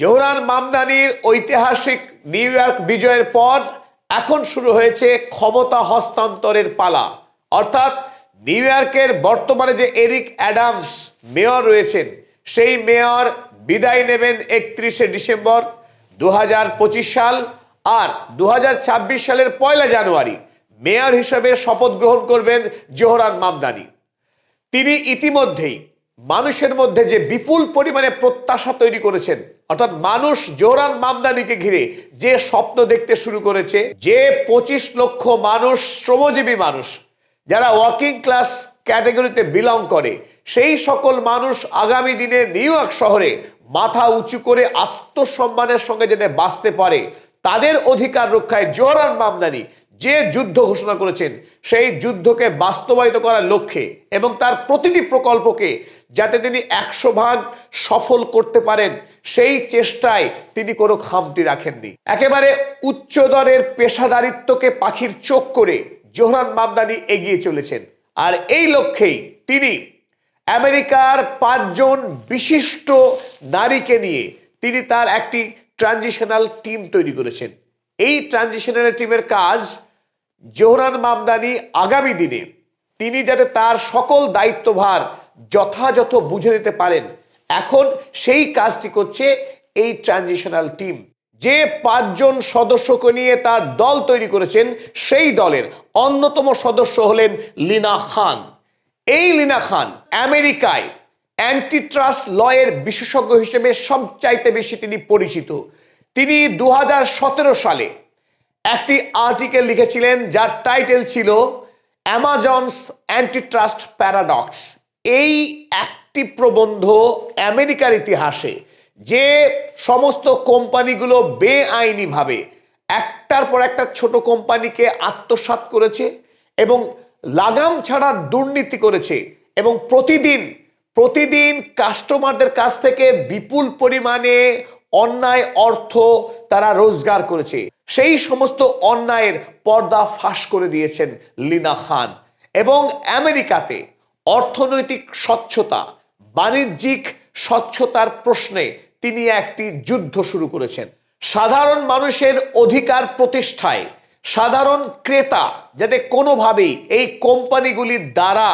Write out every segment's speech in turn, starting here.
Zohran মামদানির ঐতিহাসিক new York বিজয়ের পর এখন শুরু হয়েছে ক্ষমতা হস্তান্তরের পালা। অর্থাৎ নিউ ইয়র্কের বর্তমানে যে এরিক অ্যাডামস মেয়র রয়েছেন, সেই মেয়র বিদায় নেবেন একত্রিশে ডিসেম্বর দু হাজার পঁচিশ সাল আর দু হাজার ছাব্বিশ সালের পয়লা জানুয়ারি মেয়র হিসেবে শপথ গ্রহণ করবেন জোহরান মামদানি। তিনি ইতিমধ্যেই মানুষের মধ্যে যে বিপুল পরিমাণে প্রত্যাশা তৈরি করেছেন অর্থাৎ মানুষ জোরান মামদানিকে ঘিরে যে স্বপ্ন দেখতে শুরু করেছে, যে পঁচিশ লক্ষ মানুষ শ্রমজীবী মানুষ, যারা ওয়ার্কিং ক্লাস ক্যাটাগরিতে বিলং করে, সেই সকল মানুষ আগামী দিনে নিউ ইয়র্ক শহরে মাথা উঁচু করে আত্মসম্মানের সঙ্গে যাতে বাঁচতে পারে, তাদের অধিকার রক্ষায় জোহরান মামদানি যে যুদ্ধ ঘোষণা করেছেন, সেই যুদ্ধকে বাস্তবায়িত করার লক্ষ্যে এবং তার প্রতিটি প্রকল্পকে যাতে তিনি একশো ভাগ সফল করতে পারেন, সেই চেষ্টায় তিনি কোনো খামতি রাখেননি। একেবারে উচ্চদরের পেশাদারিত্বকে পাখির চোখ করে জোহরান মামদানি এগিয়ে চলেছেন। আর এই লক্ষ্যেই তিনি আমেরিকার পাঁচজন বিশিষ্ট নারীকে নিয়ে তিনি তার একটি ট্রানজিশনাল টিম তৈরি করেছেন। এই ট্রানজিশনাল টিমের কাজ জোহরান মামদানি আগামী দিনে তিনি যাতে তার সকল দায়িত্বভার যথাযথ বুঝে নিতে পারেন। এখন সেই কাজটি করছে এই ট্রানজিশনাল টিম। যে পাঁচজন সদস্যকে নিয়ে তার দল তৈরি করেছেন, সেই দলের অন্যতম সদস্য হলেন লিনা খান। এই লিনা খান আমেরিকায় অ্যান্টি ট্রাস্ট লয়ের বিশেষজ্ঞ হিসেবে সবচাইতে বেশি তিনি পরিচিত। তিনি দু হাজার সতেরো সালে একটি আর্টিকেল লিখেছিলেন, যার টাইটেল ছিল অ্যামাজনস অ্যান্টিট্রাস্ট প্যারাডক্স এই একটি প্রবন্ধ আমেরিকার ইতিহাসে যে সমস্ত কোম্পানিগুলো বেআইনিভাবে একটার পর একটা ছোট কোম্পানিকে আত্মসাৎ করেছে এবং লাগাম ছাড়া দুর্নীতি করেছে এবং প্রতিদিন প্রতিদিন কাস্টমারদের কাছ থেকে বিপুল পরিমাণে অন্যায় অর্থ তারা রোজগার করেছে। সেই সমস্ত অন্যায়ের পর্দা ফাঁস করে দিয়েছেন লিনা খান এবং আমেরিকাতে অর্থনৈতিক স্বচ্ছতা, বাণিজ্যিক স্বচ্ছতার প্রশ্নে তিনি একটি যুদ্ধ শুরু করেছেন। সাধারণ মানুষের অধিকার প্রতিষ্ঠায় সাধারণ ক্রেতা যাতে কোনোভাবেই এই কোম্পানিগুলির দ্বারা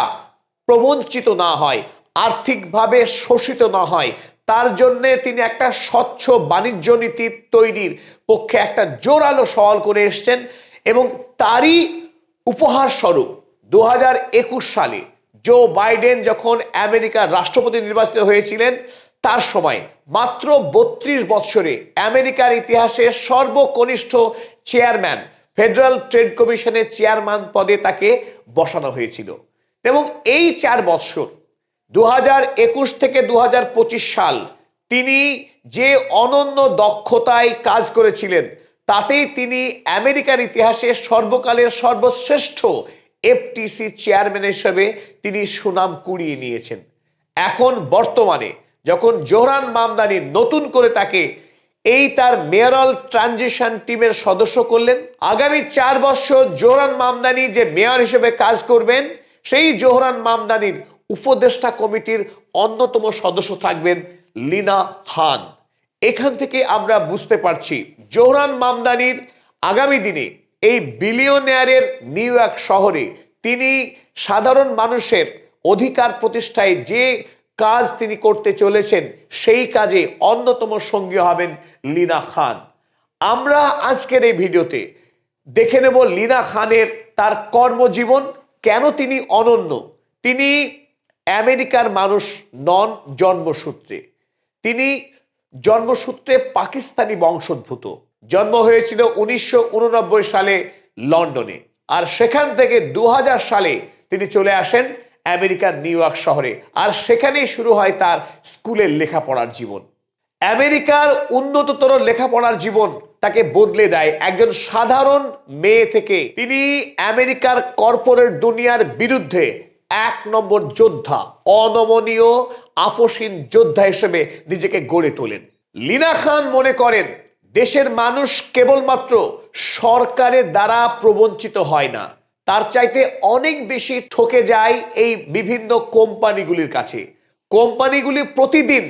প্রবঞ্চিত না হয়, আর্থিকভাবে শোষিত না হয়, তার জন্যে তিনি একটা স্বচ্ছ বাণিজ্য নীতি তৈরির পক্ষে একটা জোরালো সওয়াল করে এসছেন এবং তারই উপহার স্বরূপ দু হাজার একুশ সালে জো বাইডেন যখন আমেরিকার রাষ্ট্রপতি নির্বাচিত হয়েছিলেন, তার সময় মাত্র বত্রিশ বৎসরে আমেরিকার ইতিহাসে সর্বকনিষ্ঠ চেয়ারম্যান, ফেডারেল ট্রেড কমিশনের চেয়ারম্যান পদে তাকে বসানো হয়েছিল। এবং এই চার বৎসর দু একুশ থেকে দু হাজার পঁচিশ সাল, তিনি যে অনন্য দক্ষতায় কাজ করেছিলেন, তাতেই তিনি আমেরিকার ইতিহাসে সর্বকালের সর্বশ্রেষ্ঠ এফটিসি চেয়ারম্যান হিসেবে তিনি সুনাম কুড়িয়ে নিয়েছেন। এখন বর্তমানে যখন জোহরান মামদানি নতুন করে তাকে এই তার মেয়রাল ট্রানজিশন টিমের সদস্য করলেন, আগামী চার বছর জোহরান মামদানি যে মেয়র হিসেবে কাজ করবেন, সেই জোহরান মামদানির উপদেষ্টা কমিটির অন্যতম সদস্য থাকবেন লিনা খান। এখান থেকে আমরা বুঝতে পারছি জোহরান মামদানির আগামী দিনে এই বিলিয়নিয়ারের নিউ ইয়র্ক শহরে তিনি সাধারণ মানুষের অধিকার প্রতিষ্ঠায় যে কাজ তিনি করতে চলেছেন, সেই কাজে অন্যতম সঙ্গী হবেন লিনা খান। আমরা আজকের এই ভিডিওতে দেখে নেব লিনা খানের তার কর্মজীবন, কেন তিনি অনন্য? তিনি আমেরিকার মানুষ নন জন্মসূত্রে। তিনি জন্মসূত্রে পাকিস্তানি বংশোদ্ভূত। জন্ম হয়েছিল উনিশশো উননব্বই সালে লন্ডনে। আর সেখান থেকে দু হাজার সালে তিনি চলে আসেন আমেরিকার নিউ ইয়র্ক শহরে। আর সেখানেই শুরু হয় তার স্কুলের লেখাপড়ার জীবন। আমেরিকার উন্নততর লেখাপড়ার জীবন তাকে বদলে দেয় একজন সাধারণ মেয়ে থেকে। তিনি আমেরিকার কর্পোরেট দুনিয়ার বিরুদ্ধে এক নম্বর যোদ্ধা, অনমনীয় আপসীন যোদ্ধা হিসেবে নিজেকে গড়ে তোলেন। লিনা খান মনে করেন দেশের মানুষ কেবলমাত্র সরকারের দ্বারা প্রবঞ্চিত হয় না। তার চাইতে অনেক বেশি ঠকে যায় এই বিভিন্ন কোম্পানিগুলির কাছে। কোম্পানিগুলি প্রতিদিন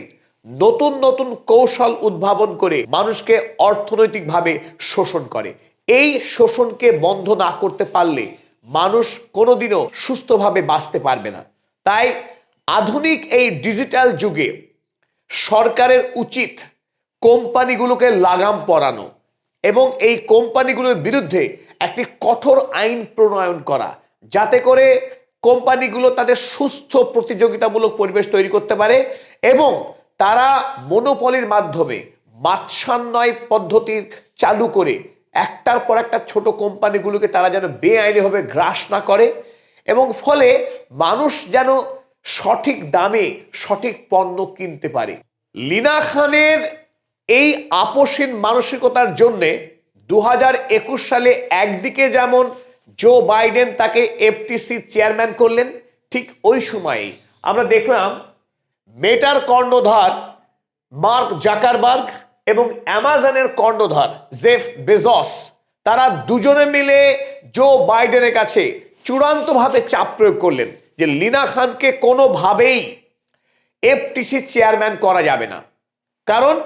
নতুন নতুন কৌশল উদ্ভাবন করে মানুষকে অর্থনৈতিকভাবে শোষণ করে। এই শোষণকে বন্ধ না করতে পারলে মানুষ কোনোদিনও সুস্থভাবে বাঁচতে পারবে না। তাই আধুনিক এই ডিজিটাল যুগে সরকারের উচিত কোম্পানিগুলোকে লাগাম পরানো এবং এই কোম্পানিগুলোর বিরুদ্ধে একটি কঠোর আইন প্রণয়ন করা, যাতে করে কোম্পানিগুলো তাদের সুস্থ প্রতিযোগিতামূলক পরিবেশ তৈরি করতে পারে এবং তারা মনোপলির মাধ্যমে মাৎসান্নয় পদ্ধতির চালু করে একটার পর একটা ছোট কোম্পানিগুলোকে তারা যেন বেআইনিভাবে গ্রাস না করে এবং ফলে মানুষ যেন সঠিক দামে সঠিক পণ্য কিনতে পারে। লিনা খানের এই আপোষহীন মানসিকতার জন্যে দু হাজার একুশ সালে একদিকে যেমন জো বাইডেন তাকে এফটিসি চেয়ারম্যান করলেন, ঠিক ওই সময়েই আমরা দেখলাম মেটার কর্ণধার মার্ক জাকারবার্গ এবং অ্যামাজনের কর্ণধার জেফ বেজস তারা দুজনে মিলে জো বাইডেনের কাছে চূড়ান্তভাবে চাপ প্রয়োগ করলেন যে লিনা খানকে কোনোভাবেই এফটিসি চেয়ারম্যান করা যাবে না। কারণ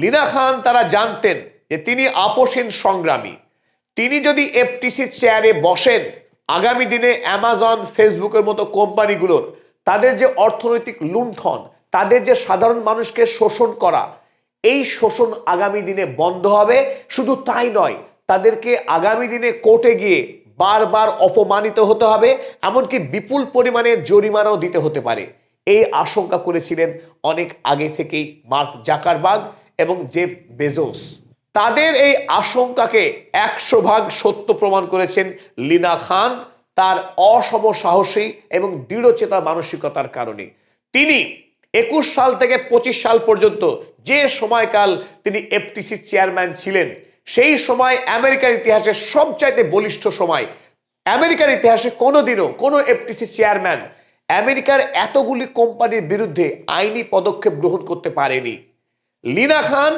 লিনা খান তারা জানতেন যে তিনি আপোষহীন সংগ্রামী। তিনি যদি এফটিসি চেয়ারে বসেন, আগামী দিনে অ্যামাজন ফেসবুকের মতো কোম্পানিগুলোর, তাদের যে অর্থনৈতিক লুণ্ঠন, তাদের যে সাধারণ মানুষকে শোষণ করা, এই শোষণ আগামী দিনে বন্ধ হবে। শুধু তাই নয়, তাদেরকে আগামী দিনে কোর্টে গিয়ে বারবার অপমানিত হতে হবে, এমনকি বিপুল পরিমাণে জরিমানাও দিতে হতে পারে। এই আশঙ্কা করেছিলেন অনেক আগে থেকেই মার্ক জাকারবাগ এবং জেফ বেজোস। তাদের এই আশঙ্কাকে একশো ভাগ সত্য প্রমাণ করেছেন লিনা খান, তার অসম সাহসী এবং দৃঢ়চেতা মানসিকতার কারণে। তিনি একুশ সাল থেকে পঁচিশ সাল পর্যন্ত যে সময়কাল তিনি এফটিসি চেয়ারম্যান ছিলেন, সেই সময় আমেরিকার ইতিহাসে সবচাইতে বলিষ্ঠ সময়। আমেরিকার ইতিহাসে কোনোদিনও কোনো এফটিসি চেয়ারম্যান আমেরিকার এতগুলি কোম্পানির বিরুদ্ধে আইনি পদক্ষেপ গ্রহণ করতে পারেনি। লিনা খান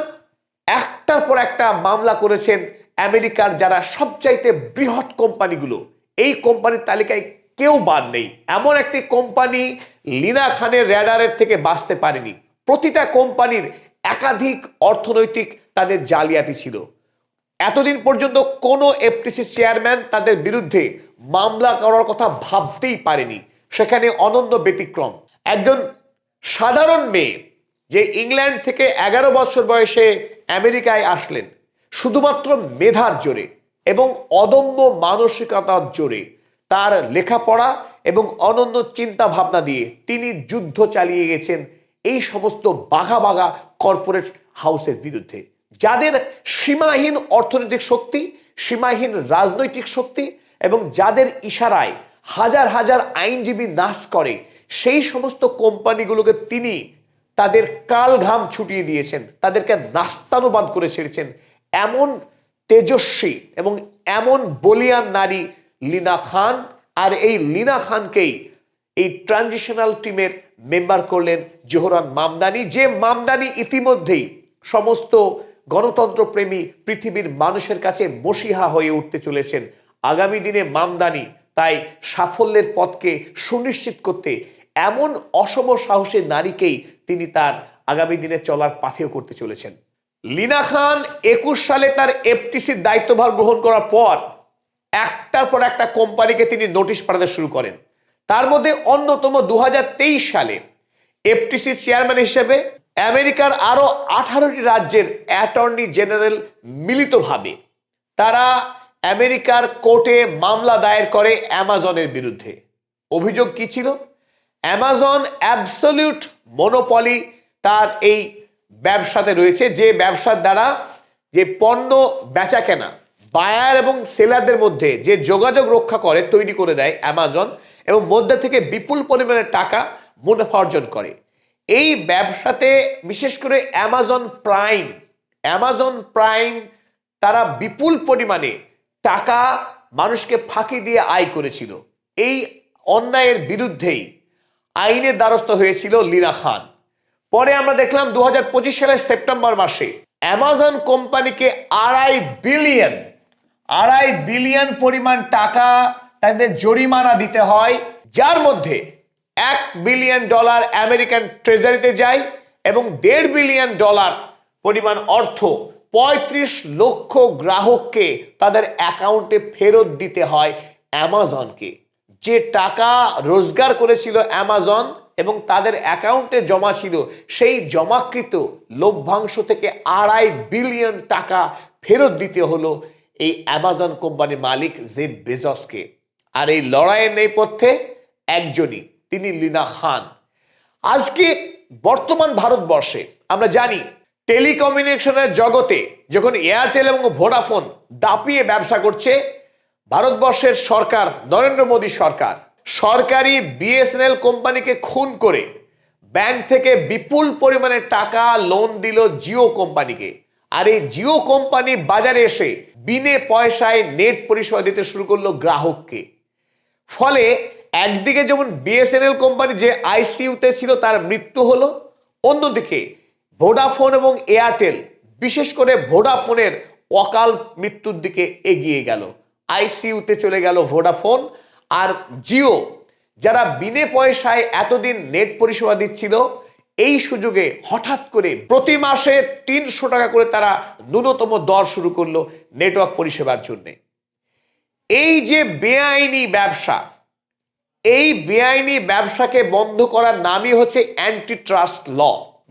একটার পর একটা মামলা করেছেন আমেরিকার যারা সবচাইতে বৃহৎ কোম্পানিগুলো। এই কোম্পানির তালিকায় কেউ বাদ নেই। এমন একটি কোম্পানি লিনা খানের র্যাডারের থেকে বাঁচতে পারেনি। প্রতিটা কোম্পানির একাধিক অর্থনৈতিক তাদের জালিয়াতি ছিল। এতদিন পর্যন্ত কোনো এফটিসি চেয়ারম্যান তাদের বিরুদ্ধে মামলা করার কথা ভাবতেই পারেনি। সেখানে অনন্য ব্যতিক্রম। একজন সাধারণ মেয়ে যে ইংল্যান্ড থেকে এগারো বছর বয়সে আমেরিকায় আসলেন, শুধুমাত্র মেধার জোরে এবং অদম্য মানসিকতার জোরে তার লেখাপড়া এবং অনন্য চিন্তা ভাবনা দিয়ে তিনি যুদ্ধ চালিয়ে গেছেন এই সমস্ত বাঘা বাঘা কর্পোরেট হাউসের বিরুদ্ধে, যাদের সীমাহীন অর্থনৈতিক শক্তি, সীমাহীন রাজনৈতিক শক্তি এবং যাদের ইশারায় হাজার হাজার আইনজীবী নাশ করে, সেই সমস্ত কোম্পানিগুলোকে তিনি তাদের কাল ঘাম ছুটিয়ে দিয়েছেন, তাদেরকে নাস্তানুবাদ করে ছেড়েছেন। এমন তেজস্বী এবং এমন বলিয়ান নারী লিনা খান, আর এই লিনা খানকেই এই ট্রানজিশনাল টিমের মেম্বার করলেন জোহরান মামদানি, যে মামদানি ইতিমধ্যেই সমস্ত গণতন্ত্র প্রেমী পৃথিবীর মানুষের কাছে মসিহা হয়ে উঠতে চলেছেন। আগামী দিনে মামদানি তাই সাফল্যের পথকে সুনিশ্চিত করতে এমন অসম সাহসী নারীকেই তিনি তার আগামী দিনে চলার পাথেয় করতে চলেছেন। লিনা খান একুশ সালে তার এফটিসির দায়িত্বভার গ্রহণ করার পর একটার পর একটা কোম্পানিকে তিনি নোটিশ পাঠাতে শুরু করেন। তার মধ্যে অন্যতম দু হাজার তেইশ সালে এফটিসি চেয়ারম্যান হিসেবে আমেরিকার আরও আঠারোটি রাজ্যের অ্যাটর্নি জেনারেল মিলিতভাবে তারা আমেরিকার কোর্টে মামলা দায়ের করে অ্যামাজনের বিরুদ্ধে। অভিযোগ কি ছিল? অ্যামাজন অ্যাবসলিউট মনোপলি তার এই ব্যবসাতে রয়েছে, যে ব্যবসার দ্বারা যে পণ্য বেচা কেনা বায়ার এবং সেলারদের মধ্যে যে যোগাযোগ রক্ষা করে, তৈরি করে দেয় অ্যামাজন এবং মধ্যে থেকে বিপুল পরিমাণে টাকা মুনাফা অর্জন করে। এই ব্যবসাতে বিশেষ করে অ্যামাজন প্রাইম অ্যামাজন প্রাইম তারা বিপুল পরিমাণে টাকা মানুষকে ফাঁকি দিয়ে আয় করেছিল। এই অন্যায়ের বিরুদ্ধেই আইনের দ্বারস্থ হয়েছিল লীনা খান। পরে আমরা দেখলাম দুহাজার পঁচিশ সালের সেপ্টেম্বর মাসে অ্যামাজন কোম্পানিকে আড়াই বিলিয়ন আড়াই বিলিয়ন পরিমাণ টাকা তাদের জরিমানা দিতে হয়, যার মধ্যে এক বিলিয়ন ডলার আমেরিকান ট্রেজারিতে যায় এবং দেড় বিলিয়ন ডলার পরিমাণ অর্থ পঁয়ত্রিশ লক্ষ গ্রাহককে তাদের অ্যাকাউন্টে ফেরত দিতে হয় অ্যামাজনকে। যে টাকা রোজগার করেছিল অ্যামাজন এবং তাদের অ্যাকাউন্টে জমা ছিল, সেই জমাকৃত লভ্যাংশ থেকে আড়াই বিলিয়ন টাকা ফেরত দিতে হলো এই অ্যামাজন কোম্পানির মালিক জেব বেজসকে। আর এই লড়াইয়ের নেপথ্যে একজনই, তিনি লিনা খান। আজকে বর্তমান ভারতবর্ষে আমরা জানি, টেলিকমিউনিকেশনের জগতে যখন এয়ারটেল এবং ভোডাফোন দাপিয়ে ব্যবসা করছে ভারতবর্ষের সরকার, নরেন্দ্র মোদী সরকার, সরকারি বিএসএনএল কোম্পানিকে খুন করে ব্যাংক থেকে বিপুল পরিমাণে টাকা লোন দিল জিও কোম্পানিকে। আর এই জিও কোম্পানি বাজারে এসে বিনে পয়সায় নেট পরিষেবা দিতে শুরু করল গ্রাহককে। ফলে একদিকে যেমন বিএসএনএল কোম্পানি যে আইসিইউতে ছিল, তার মৃত্যু হলো, অন্যদিকে ভোডাফোন এবং এয়ারটেল বিশেষ করে ভোডাফোনের অকাল মৃত্যুর দিকে এগিয়ে গেল। আইসিইউতে চলে গেল ভোডাফোন আর জিও, যারা বিনে পয়সায় এতদিন নেট পরিষেবা দিচ্ছিল, এই সুযোগে হঠাৎ করে প্রতি মাসে তিনশো টাকা করে তারা ন্যূনতম দর শুরু করল নেটওয়ার্ক পরিষেবার জন্যে। এই যে বেআইনি ব্যবসা, এই বেআইনি ব্যবসাকে বন্ধ করার নামই হচ্ছে অ্যান্টি ট্রাস্ট ল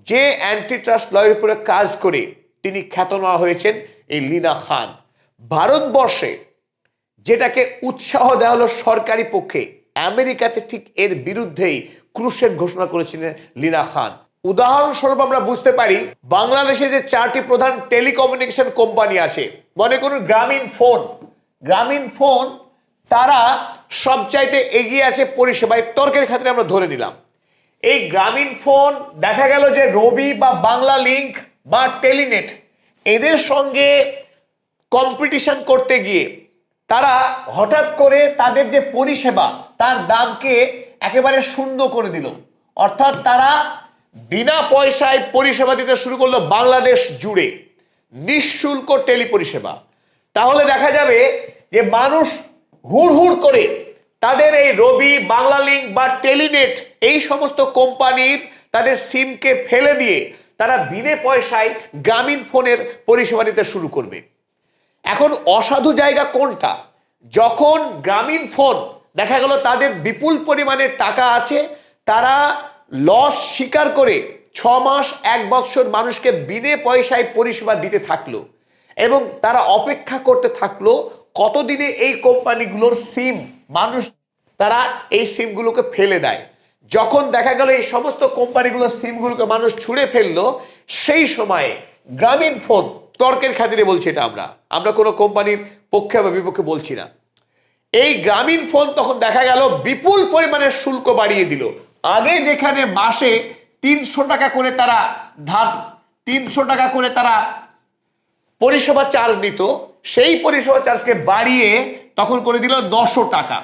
যে অ্যান্টি ট্রাস্ট লয়ের উপরে কাজ করে তিনি খ্যাতনামা হয়েছেন এই লীনা খান। ভারতবর্ষে যেটাকে উৎসাহ দেওয়া হলো সরকারি পক্ষে। আমেরিকাতে ঠিক এর বিরুদ্ধেই ক্রুশের ঘোষণা করেছিলেন লীনা খান। উদাহরণস্বরূপ আমরা বুঝতে পারি, বাংলাদেশে যে চারটি প্রধান টেলিকমিউনিকেশন কোম্পানি আছে, মনে করুন গ্রামীণ ফোন। গ্রামীণ ফোন, তারা সবচাইতে এগিয়ে আছে পরিষেবায়, তর্কের ক্ষেত্রে আমরা ধরে নিলাম। এই গ্রামীণ ফোন, দেখা গেল যে রবি বা বাংলা লিংক বা টেলিনেট, এদের সঙ্গে কম্পিটিশন করতে গিয়ে তারা হঠাৎ করে তাদের যে পরিষেবা, তার দামকে একেবারে শূন্য করে দিল। অর্থাৎ তারা বিনা পয়সায় পরিষেবা দিতে শুরু করল বাংলাদেশ জুড়ে। নিঃশুল্ক টেলি পরিষেবা তাহলে দেখা যাবে যে মানুষ হুড় হুড় করে তাদের এই রবি বাংলা লিঙ্ক বা টেলিনেট এই সমস্ত কোম্পানির তাদের সিমকে ফেলে দিয়ে তারা বিনে পয়সায় গ্রামীণ ফোনের পরিষেবা দিতে শুরু করবে। এখন অসাধু জায়গা কোনটা? যখন গ্রামীণ ফোন, দেখা গেল তাদের বিপুল পরিমাণে টাকা আছে, তারা লস স্বীকার করে ছ মাস, এক বৎসর মানুষকে বিনে পয়সায় পরিষেবা দিতে থাকল এবং তারা অপেক্ষা করতে থাকল কতদিনে এই কোম্পানিগুলোর সিম, মানুষ তারা এই সিমগুলোকে ফেলে দেয়। যখন দেখা গেল এই সমস্ত কোম্পানিগুলোর সিমগুলোকে মানুষ ছুঁড়ে ফেলল, সেই সময়ে গ্রামীণ ফোন তর্কের খাতিরে বলছি এটা আমরা। আমরা কোনো কোম্পানির পক্ষে বা বিপক্ষে বলছি না। এই গ্রামীণ ফোন তখন দেখা গেল বিপুল পরিমাণে শুল্ক বাড়িয়ে দিল। আগে যেখানে মাসে তিনশো টাকা করে তারা ধার, তিনশো টাকা করে তারা পরিষেবা চার্জ নিত, সেই পরিষেবা চার্জকে বাড়িয়ে তখন করে দিল নশো টাকা।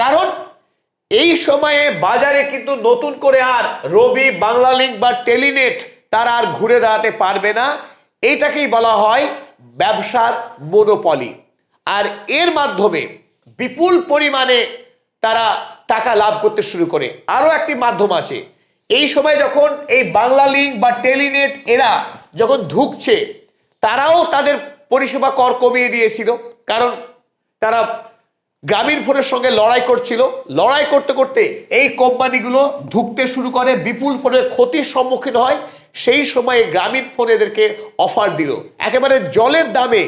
কারণ এই সময়ে বাজারে কিন্তু নতুন করে আর রবি বাংলা লিঙ্ক বা টেলিনেট তারা আর ঘুরে দাঁড়াতে পারবে না। এইটাকেই বলা হয় ব্যবসার মোনোপলি আর এর মাধ্যমে বিপুল পরিমাণে তারা টাকা লাভ করতে শুরু করে। আরও একটি মাধ্যম আছে। এই সময় যখন এই বাংলা লিঙ্ক বা টেলিনেট এরা যখন ঢুকছে, তারাও তাদের পরিষেবা কর কমিয়ে দিয়েছিল। কারণ তারা গ্রামীণ ফোনের সঙ্গে লড়াই করছিল। লড়াই করতে করতে এই কোম্পানিগুলো ঢুকতে শুরু করে, বিপুল পরিমাণে ক্ষতির সম্মুখীন হয়। সেই সময়ে গ্রামীণ ফোন এদেরকে অফার দিল। একেবারে জলের দামে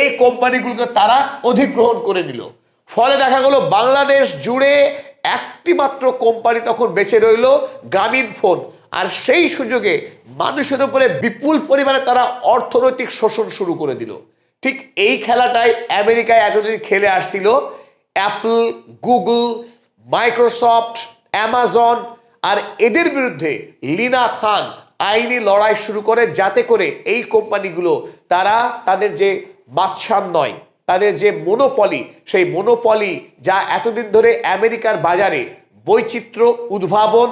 এই কোম্পানিগুলোকে তারা অধিগ্রহণ করে নিল। ফলে দেখা গেল বাংলাদেশ জুড়ে একটি মাত্র কোম্পানি তখন বেঁচে রইল, গ্রামীণ ফোন। আর সেই সুযোগে মানুষের উপরে বিপুল পরিমাণে তারা অর্থনৈতিক শোষণ শুরু করে দিল। ঠিক এই খেলাটাই আমেরিকায় এতদিন খেলে আসছিল। অ্যাপল, গুগল, মাইক্রোসফট, অ্যামাজন, আর এদের বিরুদ্ধে লিনা খান আইনি লড়াই শুরু করে যাতে করে এই কোম্পানিগুলো, তারা তাদের যে বাদশান নয়, তাদের যে মনোপলি সেই মনোপলি যা এতদিন ধরে আমেরিকার বাজারে বৈচিত্র্য, উদ্ভাবন,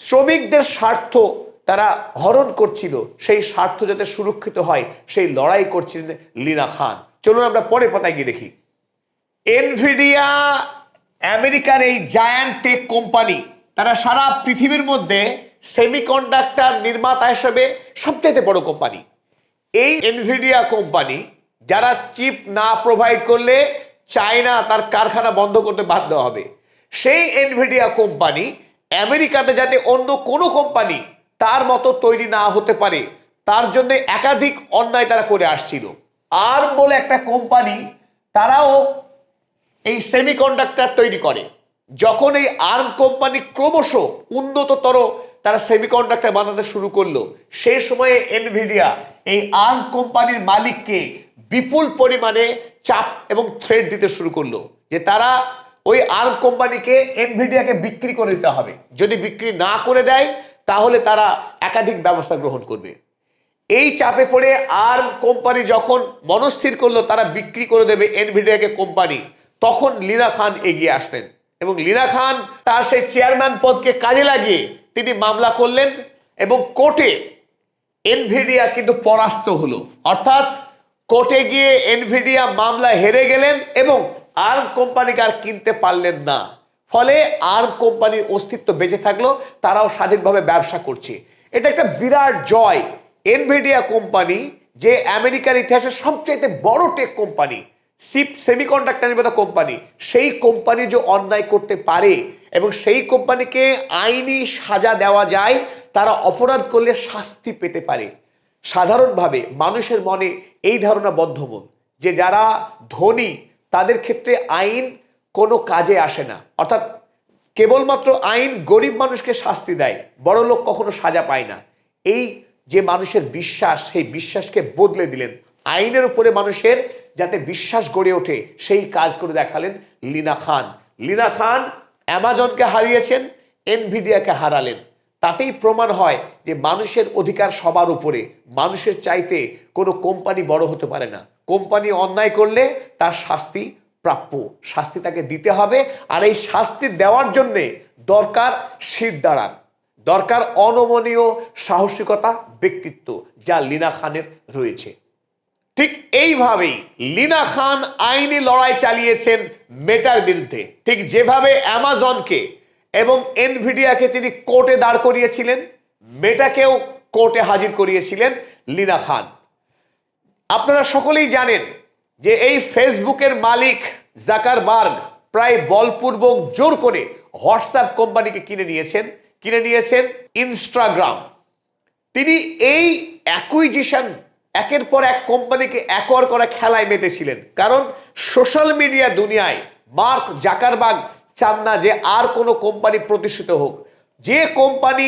শ্রমিকদের স্বার্থ তারা হরণ করছিল, সেই স্বার্থ যাতে সুরক্ষিত হয়, সেই লড়াই করছিলেন লীনা খান। চলুন আমরা পরের পাতায় গিয়ে দেখি। এনভিডিয়া আমেরিকার এই জায়ান্ট টেক কোম্পানি তারা সারা পৃথিবীর মধ্যে সেমিকন্ডাক্টর নির্মাতা হিসেবে সবচেয়ে বড় কোম্পানি এই এনভিডিয়া কোম্পানি যারা চিপ না প্রোভাইড করলে চায়না তার কারখানা বন্ধ করতে বাধ্য হবে। সেই এনভিডিয়া কোম্পানি আমেরিকাতে যাতে অন্য কোনো কোম্পানি তার মতো তৈরি না হতে পারে, তার জন্য একাধিক অন্যায় তারা করে আসছিল। আর বলে একটা কোম্পানি তারাও এই সেমিকন্ডাক্টর তৈরি করে। যখন এই আর্ম কোম্পানি ক্রমশ উন্নততর তারা সেমিকন্ডাক্টর বানাতে শুরু করল। সেই সময়ে এনভিডিয়া এই আর্ম কোম্পানির মালিককে বিপুল পরিমাণে চাপ এবং থ্রেড দিতে শুরু করল যে তারা ওই আর্ম কোম্পানিকে এনভিডিয়াকে বিক্রি করে দিতে হবে। যদি বিক্রি না করে দেয়, তাহলে তারা একাধিক ব্যবস্থা গ্রহণ করবে। এই চাপে পড়ে আর্ম কোম্পানি যখন মনস্থির করল, তারা বিক্রি করে দেবে এনভিডিয়াকে কোম্পানি, তখন লীনা খান এগিয়ে আসলেন। এবং লীনা খান তার সেই চেয়ারম্যান পদকে কাজে লাগিয়ে তিনি মামলা করলেন এবং কোর্টে এনভিডিয়া কিন্তু পরাস্ত হলো। অর্থাৎ কোর্টে গিয়ে এনভিডিয়া মামলা হেরে গেলেন এবং আর্ম কোম্পানিকে আর কিনতে পারলেন না। ফলে আর্ম কোম্পানির অস্তিত্ব বেঁচে থাকল, তারাও স্বাধীনভাবে ব্যবসা করছে। এটা একটা বিরাট জয়। এনভিডিয়া কোম্পানি, যে আমেরিকার ইতিহাসে সবচেয়ে বড় টেক কোম্পানি সিপ সেমিকন্ডাক্টর নির্মাতা কোম্পানি সেই কোম্পানি যে অন্যায় করতে পারে এবং সেই কোম্পানিকে আইনি সাজা দেওয়া যায়, তারা অপরাধ করলে শাস্তি পেতে পারে। সাধারণভাবে মানুষের মনে এই ধারণা বদ্ধমূল যে যারা ধনী, তাদের ক্ষেত্রে আইন কোনো কাজে আসে না। অর্থাৎ কেবলমাত্র আইন গরিব মানুষকে শাস্তি দেয় বড় লোক কখনো সাজা পায় না। এই যে মানুষের বিশ্বাস, সেই বিশ্বাসকে বদলে দিলেন আইনের উপরে মানুষের যাতে বিশ্বাস গড়ে ওঠে, সেই কাজ করে দেখালেন লিনা খান। লিনা খান অ্যামাজনকে হারিয়েছেন, এনভিডিয়াকে হারালেন। তাতেই প্রমাণ হয় যে মানুষের অধিকার সবার উপরে, মানুষের চাইতে কোনো কোম্পানি বড় হতে পারে না। কোম্পানি অন্যায় করলে তার শাস্তি প্রাপ্য, শাস্তি তাকে দিতে হবে, আর এই শাস্তি দেওয়ার জন্যে দরকার শীত দাঁড়ার দরকার অনমনীয় সাহসিকতা, ব্যক্তিত্ব, যা লিনা খানের রয়েছে। ঠিক এইভাবেই লিনা খান আইনি লড়াই চালিয়েছেন মেটার বিরুদ্ধে। ঠিক যেভাবে অ্যামাজনকে এবং এনভিডিয়াকে তিনি কোর্টে দাঁড় করিয়েছিলেন, মেটাকেও কোর্টে হাজির করিয়েছিলেন লিনা খান। আপনারা সকলেই জানেন যে এই ফেসবুকের মালিক জাকারবার্গ প্রায় বলপূর্বক জোর করে হোয়াটসঅ্যাপ কোম্পানিকে কিনে নিয়েছেন কিনে নিয়েছেন ইনস্টাগ্রাম। তিনি এই অ্যাকুইজিশন একের পর এক কোম্পানিকে অ্যাকোয়ার করা খেলায় মেতেছিলেন। কারণ সোশ্যাল মিডিয়া দুনিয়ায় মার্ক জাকারবাগ চান না যে আর কোনো কোম্পানি প্রতিষ্ঠিত হোক। যে কোম্পানি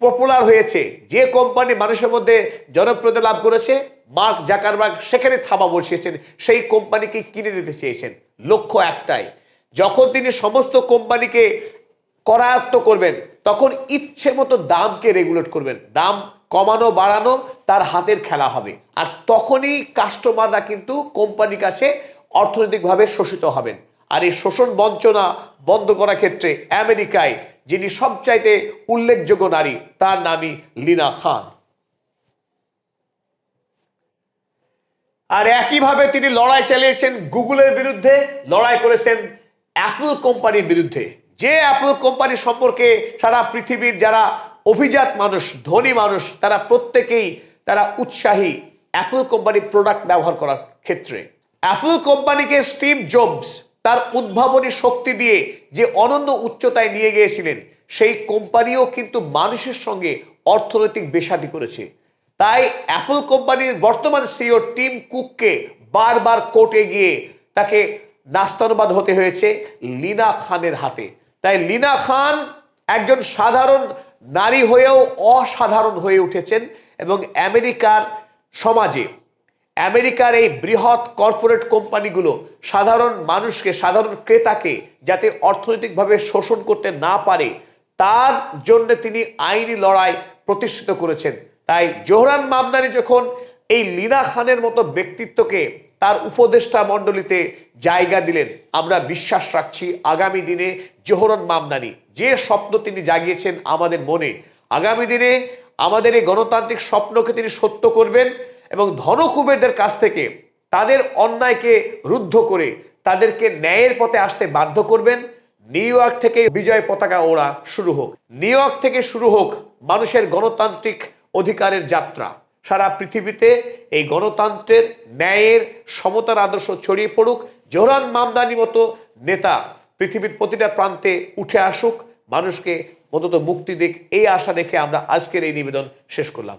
পপুলার হয়েছে, যে কোম্পানি মানুষের মধ্যে জনপ্রিয়তা লাভ করেছে, মার্ক জাকারবাগ সেখানে থাবা বসিয়েছেন, সেই কোম্পানিকে কিনে নিতে চেয়েছেন। লক্ষ্য একটাই, যখন তিনি সমস্ত কোম্পানিকে করায়ত্ত করবেন, তখন ইচ্ছে মতো দামকে রেগুলেট করবেন। দাম কমানো, বাড়ানো তার হাতের খেলা হবে। আর তখনই কাস্টমাররা কিন্তু কোম্পানির কাছে অর্থনৈতিকভাবে শোষিত হবেন। আর এই শোষণ বঞ্চনা বন্ধ করার ক্ষেত্রে আমেরিকায়, যিনি সবচাইতে উল্লেখযোগ্য নারী, তার নামই লিনা খান। আর একইভাবে তিনি লড়াই চালিয়েছেন গুগলের বিরুদ্ধে, লড়াই করেছেন অ্যাপল কোম্পানির বিরুদ্ধে। যে অ্যাপল কোম্পানি সম্পর্কে সারা পৃথিবীর যারা অভিজাত মানুষ, ধনী মানুষ, তারা প্রত্যেকেই, তারা উৎসাহী অ্যাপল কোম্পানি প্রোডাক্ট ব্যবহার করার ক্ষেত্রে। অ্যাপল কোম্পানিকে স্টিভ জবস তার উদ্ভাবনী শক্তি দিয়ে যে অনন্য উচ্চতায় নিয়ে গিয়েছিলেন, সেই কোম্পানিও কিন্তু মানুষের সঙ্গে অর্থনৈতিক বেসাদি করেছে। তাই অ্যাপল কোম্পানির বর্তমান সিও টিম কুককে বারবার কোর্টে গিয়ে তাকে নাস্তানুবাদ হতে হয়েছে লিনা খানের হাতে। তাই লিনা খান একজন সাধারণ নারী হয়েও অসাধারণ হয়ে উঠেছেন এবং আমেরিকার সমাজে, আমেরিকার এই বৃহৎ কর্পোরেট কোম্পানিগুলো সাধারণ মানুষকে, সাধারণ ক্রেতাকে যাতে অর্থনৈতিকভাবে শোষণ করতে না পারে, তার জন্য তিনি আইনি লড়াই প্রতিষ্ঠিত করেছেন। তাই জোহরান মামদানি যখন এই লীনা খানের মতো ব্যক্তিত্বকে তার উপদেষ্টা মণ্ডলীতে জায়গা দিলেন। আমরা বিশ্বাস রাখছি আগামী দিনে জোহরন মামদানি, যে স্বপ্ন তিনি জাগিয়েছেন আমাদের মনে, আগামী দিনে আমাদের এই গণতান্ত্রিক স্বপ্নকে তিনি সত্য করবেন এবং ধনকুবেরদের কাছ থেকে তাদের অন্যায়কে রুদ্ধ করে তাদেরকে ন্যায়ের পথে আসতে বাধ্য করবেন। নিউ ইয়র্ক থেকে বিজয় পতাকা ওড়া শুরু হোক। নিউ ইয়র্ক থেকে শুরু হোক মানুষের গণতান্ত্রিক অধিকারের যাত্রা। সারা পৃথিবীতে এই গণতন্ত্রের ন্যায়ের সমতার আদর্শ ছড়িয়ে পড়ুক, জোহরান মামদানি মতো নেতা পৃথিবীর প্রতিটা প্রান্তে উঠে আসুক, মানুষকে অন্তত মুক্তি দিক, এই আশা রেখে আমরা আজকের এই নিবেদন শেষ করলাম।